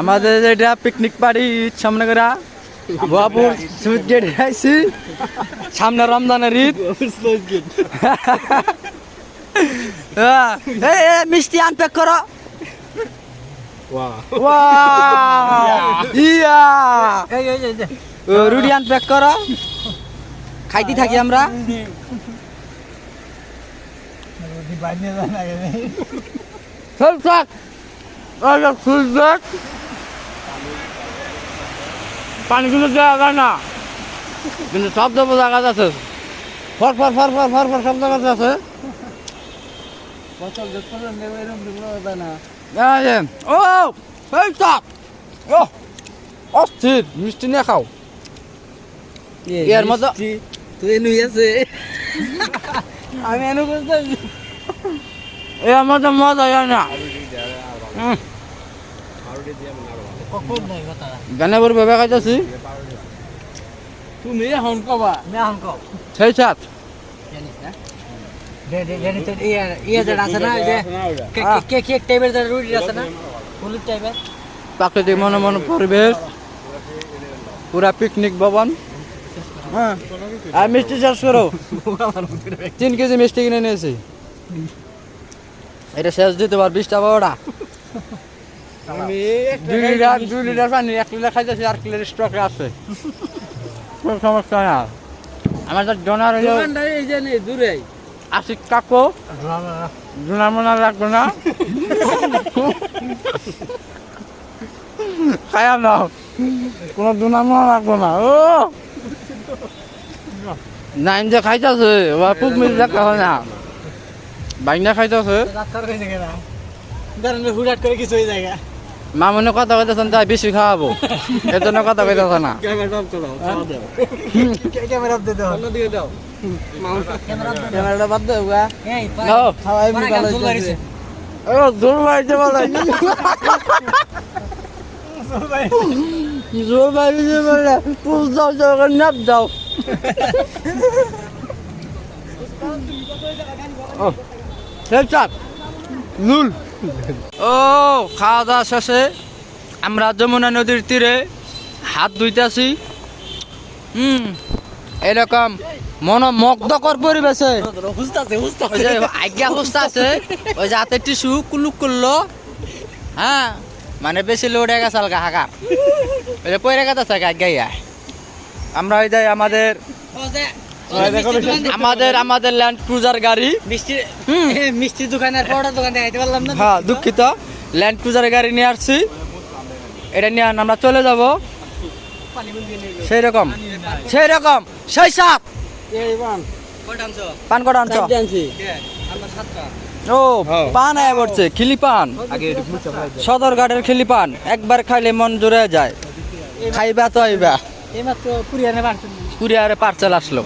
আমাদের এটা picnic party সামনে করা বাবুর সুইট গেট আইছি। সামনে রমজানের ঈদ। মিষ্টি আনপ্যাক করো! ইয়া। রুটি আনপ্যাক করো। খাইতে থাকি আমরা। চল থাক আরে ফুল দেখ পানিগুলো দেওয়া যায় না কিন্তু শব্দ বোঝা কাজ আছে ফর ফর ফর ফর ফর ফর শব্দ কাজ আছে বছর যখন নেবে এরকম দিবো না এই যে, ও এই চাপ ও অস্থির মিষ্টি নিয়ে খাও এর মতো তুই নুই আছে আমি এনে বলতে এর মতো মজা হয় না হুম, কখন নাই কথা গানে বর ভেবে খাইতেছি তুমি এখন কবা। না এখন কব সেই সাত। আছে আছে প্রাকৃতিক মনে মনে পরিবেশ পুরা পিকনিক ভবন। হ্যাঁ। আর মিষ্টি শেষ করো। তিন কেজি মিষ্টি কিনে নিয়েছি। এটা শেষ দিতে পার বিশটা বারোটা দুই লিটার দুই লিটার পানি এক লিটার খাইতেছি আর কিলোর স্টকে আছে। কোনো সমস্যা না আমার তো ডোনার হইল এই যে নেই দূরে আশিক কাকু। ডোনার মোনা লাগবে না। খায়া নাও। কোনো ডোনার মোনা না। ও! নাইন যে খাইতেছে মিল দেখা হয় না। বাইনা ধরেন হুড়াট করে কিছু হয়ে যায় মামনে কথা কইতেছেন তাই বেশি খাওয়াবো। এর জন্য কথা কইতেছে না। ক্যামেরা অফ করো ক্যামেরা দাও। দাও। ক্যামেরা ক্যামেরাটা বাদ দে উয়া এই নাও, খাওয়া এমনি ভালো হইছে ও জোর মারিতে বলে জোর মারিতে বলে পুষ দাও যাও নাপ দাও। ও চাপ লুল ও, খাওয়া দাওয়া শেষে আমরা যমুনা নদীর তীরে হাত ধুইতেছি। হুম, এরকম মনোমুগ্ধকর পরিবেশে। আজ্ঞা হুস্তা আছে, ওই যে হাতে টিস্যু কুলুক করল। হ্যাঁ মানে বেশি লোড হয়ে গেছে হালকা হাঁকা ওই যে পয়রা গেছে আজ্ঞা আমরা ওই যে আমাদের আমাদের আমাদের ল্যান্ড ক্রুজার গাড়ি। মিষ্টি হুম। মিষ্টি দোকানের পড়া দোকান দেখাইতে পারলাম না হ্যাঁ দুঃখিত। ল্যান্ড ক্রুজার গাড়ি নিয়ে আসছি। এটা নিয়ে আমরা চলে যাব। সেই রকম সেই রকম সেই সাপ পান কটা আনছ? ও পান আয় পড়ছে। খিলি পান। সদরঘাটের খিলি পান। একবার খাইলে মন জুড়ে যায়। খাইবা তো আইবা কুরিয়ারে পার্সেল আসলো।